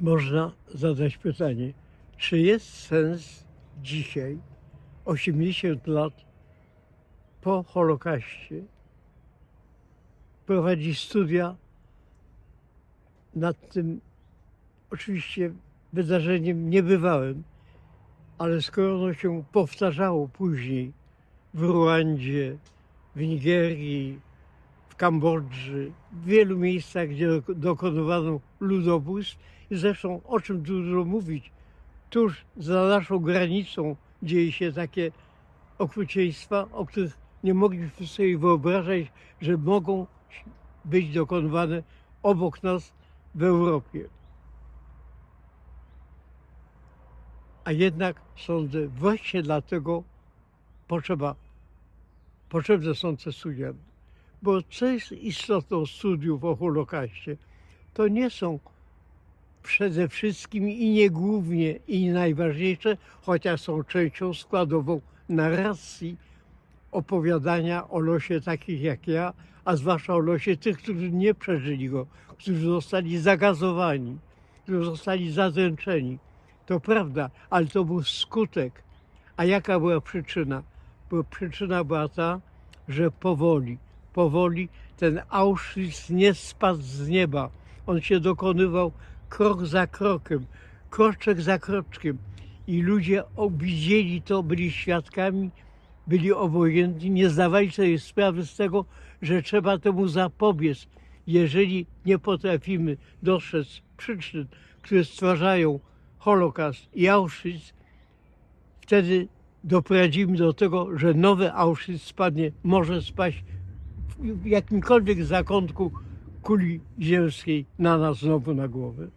można zadać pytanie, czy jest sens dzisiaj, 80 lat po Holokauście, prowadzić studia nad tym oczywiście wydarzeniem niebywałym, ale skoro ono się powtarzało później w Ruandzie, w Nigerii, w Kambodży, w wielu miejscach, gdzie dok- dokonywano ludobójstw. I zresztą o czym tu dużo mówić, tuż za naszą granicą dzieje się takie okrucieństwa, o których nie mogliśmy sobie wyobrażać, że mogą być dokonywane obok nas w Europie. A jednak sądzę, właśnie dlatego potrzeba, potrzebne są te studia. Bo co jest istotą studiów o Holokauście? To nie są przede wszystkim i nie głównie i najważniejsze, chociaż są częścią składową narracji opowiadania o losie takich jak ja, a zwłaszcza o losie tych, którzy nie przeżyli go, którzy zostali zagazowani, którzy zostali zadręczeni. To prawda, ale to był skutek. A jaka była przyczyna? Bo przyczyna była ta, że powoli, powoli ten Auschwitz nie spadł z nieba. On się dokonywał krok za krokiem, kroczek za kroczkiem. I ludzie widzieli to, byli świadkami, byli obojętni, nie zdawali sobie sprawy z tego, że trzeba temu zapobiec. Jeżeli nie potrafimy dostrzec przyczyn, które stwarzają Holokaust i Auschwitz, wtedy doprowadzimy do tego, że nowy Auschwitz spadnie, może spaść w jakimkolwiek zakątku kuli ziemskiej na nas znowu na głowę.